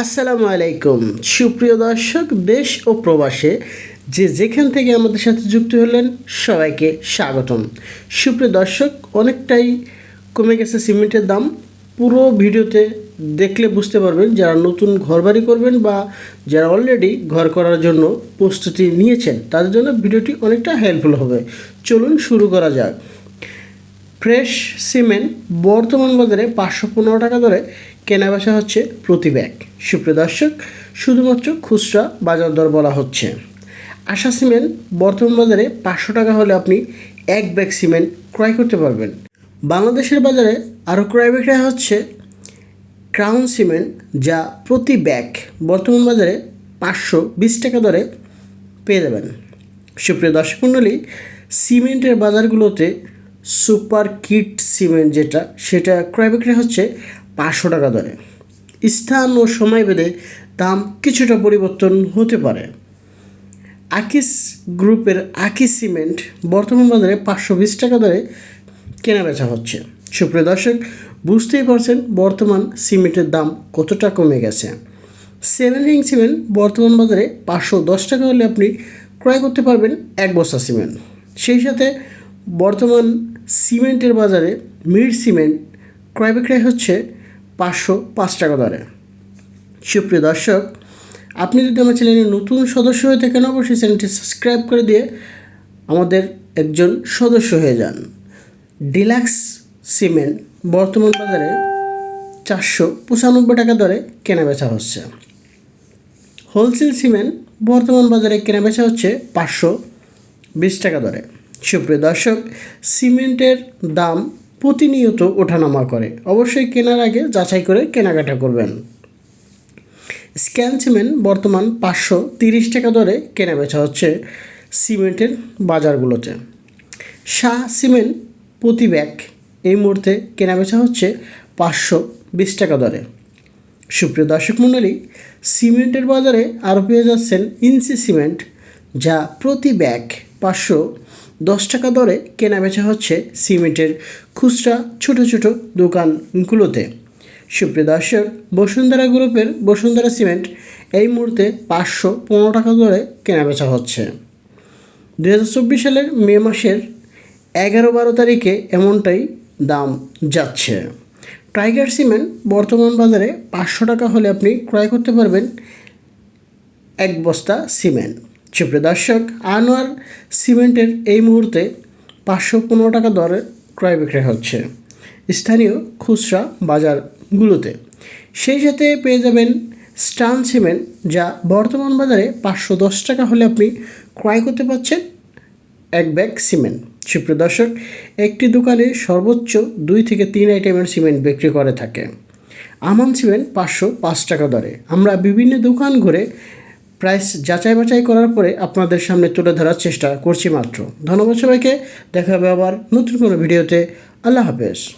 আসসালামু আলাইকুম। সুপ্রিয় দর্শক, দেশ ও প্রবাসে যে যেখান থেকে আমাদের সাথে যুক্ত হলেন, সবাইকে স্বাগতম। সুপ্রিয় দর্শক, অনেকটাই কমে গেছে সিমেন্টের দাম। পুরো ভিডিওতে দেখলে বুঝতে পারবেন যারা নতুন ঘরবাড়ি করবেন বা যারা অলরেডি ঘর করার জন্য প্রস্তুতি নিয়েছেন, তাদের জন্য ভিডিওটি অনেকটা হেল্পফুল হবে। চলুন শুরু করা যাক। ফ্রেশ সিমেন্ট বর্তমান বাজারে পাঁচশো পনেরো টাকা দরে, কেনা বেচা হচ্ছে প্রতি ব্যাগ। সুপ্রিয় দর্শক, শুধুমাত্র খুচরা বাজার দর বলা হচ্ছে। আশা সিমেন্ট বর্তমান বাজারে পাঁচশো টাকা হলে আপনি এক ব্যাগ সিমেন্ট ক্রয় করতে পারবেন। বাংলাদেশের বাজারে আরও ক্রয় বিক্রয় হচ্ছে ক্রাউন সিমেন্ট, যা প্রতি ব্যাগ বর্তমান বাজারে পাঁচশো বিশ টাকা দরে পেয়ে যাবেন। সুপ্রিয় দর্শক মণ্ডলী, সিমেন্টের বাজারগুলোতে সুপার কিট সিমেন্ট যেটা, সেটা ক্রয় বিক্রয় হচ্ছে পাঁচশো টাকা দরে। স্থান ও সময় ভেদে দাম কিছুটা পরিবর্তন হতে পারে। আকিস গ্রুপের আকিস সিমেন্ট বর্তমান বাজারে পাঁচশো বিশ টাকা দরে কেনা বেচা হচ্ছে। সুপ্রিয় দর্শক, বুঝতেই পারছেন বর্তমান সিমেন্টের দাম কতটা কমে গেছে। সেভেন সিমেন্ট বর্তমান বাজারে পাঁচশো দশ টাকা হলে আপনি ক্রয় করতে পারবেন এক বস্তা সিমেন্ট। সেই সাথে বর্তমান সিমেন্টের বাজারে মিড সিমেন্ট ক্রয় বিক্রয় হচ্ছে পাঁচশো পাঁচ টাকা দরে। সুপ্রিয় দর্শক, আপনি যদি আমার চ্যানেলের নতুন সদস্য হয়ে থাকেন, অবশ্যই চ্যানেলটি সাবস্ক্রাইব করে দিয়ে আমাদের একজন সদস্য হয়ে যান। ডিলাক্স সিমেন্ট বর্তমান বাজারে চারশো পঁচানব্বই টাকা দরে কেনা বেচা হচ্ছে। হোলসেল সিমেন্ট বর্তমান বাজারে কেনা বেচা হচ্ছে পাঁচশো বিশ টাকা দরে। সুপ্রিয় দর্শক, সিমেন্টের দাম প্রতিনিয়ত ওঠানামা করে। অবশ্যই কেনার আগে যাচাই করে কেনাকাটা করবেন। স্ক্যান সিমেন্ট বর্তমান পাঁচশো তিরিশ টাকা দরে কেনা বেচা হচ্ছে সিমেন্টের বাজারগুলোতে। শাহ সিমেন্ট প্রতি ব্যাগ এই মুহূর্তে কেনা বেচা হচ্ছে পাঁচশো বিশ টাকা দরে। সুপ্রিয় দর্শক মণ্ডলী, সিমেন্টের বাজারে আরও পেয়ে যাচ্ছেন ইনসি সিমেন্ট যা প্রতি ব্যাগ পাঁচশো দশ টাকা দরে কেনা বেচা হচ্ছে সিমেন্টের খুচরা ছোট ছোট দোকানগুলোতে। সুপ্রিয় দর্শক, বসুন্ধরা গ্রুপের বসুন্ধরা সিমেন্ট এই মুহূর্তে পাঁচশো পনেরো টাকা দরে কেনা বেচা হচ্ছে। দু হাজার চব্বিশ সালের মে মাসের এগারো বারো তারিখে এমনটাই দাম যাচ্ছে। টাইগার সিমেন্ট বর্তমান বাজারে পাঁচশো টাকা হলে আপনি ক্রয় করতে পারবেন এক বস্তা সিমেন্ট। সুপ্রিয় দর্শক আনোয়ার সিমেন্টের এই মুহূর্তে পাঁচশো পনেরো টাকা দরে ক্রয় বিক্রয় হচ্ছে। স্থানীয় খুচরা বাজারগুলোতে। সেই সাথে পেয়ে যাবেন স্টান সিমেন্ট, যা বর্তমান বাজারে পাঁচশো দশ টাকা হলে আপনি ক্রয় করতে পারছেন এক ব্যাগ সিমেন্ট। সুপ্রিয় দর্শক একটি দোকানে সর্বোচ্চ দুই থেকে তিন আইটেমের সিমেন্ট বিক্রি করে থাকে। আমান সিমেন্ট পাঁচশো পাঁচ টাকা দরে। আমরা বিভিন্ন দোকান ঘুরে প্রাইস যাচাই বাছাই করার পরে আপনাদের সামনে তুলে ধরার চেষ্টা করছি মাত্র। ধন্যবাদ সবাইকে। দেখা হবে আবার নতুন কোনো ভিডিওতে। আল্লাহ হাফেজ।